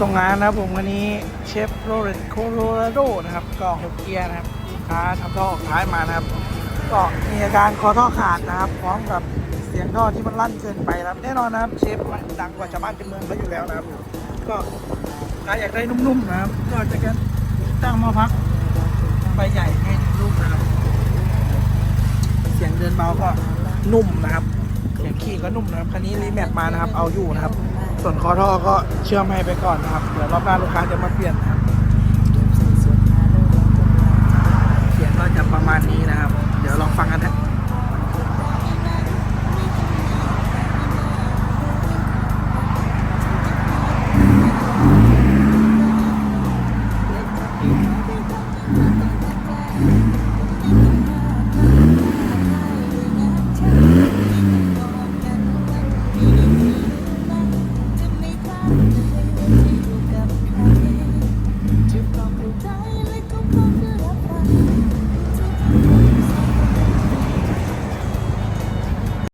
ส่งงานนะครับผมวันนี้เชฟโรเลตโคโลราโดนะครับ ก็หกเกียร์นะครับลูกค้าทำท่อออกท้ายมานะครับ ก็มีอาการคอท่อขาดนะครับ พร้อมกับเสียงท่อที่มันลั่นเกินไปนะครับ แน่นอนนะครับเชฟมันดังกว่าชาวบ้านชาวเมืองเขาอยู่แล้วนะครับ ก็ใครอยากได้นุ่มๆนะครับ ก็จะกันตั้งมาพักใบใหญ่ให้ลูกนะครับ เสียงเดินเบาก็นุ่มนะครับ เสียงขี่ก็นุ่มนะครับคันนี้รีแมทมานะครับ เอาอยู่นะครับ ส่วนคอท่อก็เชื่อมให้ไปก่อนนะครับ เดี๋ยวรอบหน้าลูกค้าจะมาเปลี่ยนนะครับ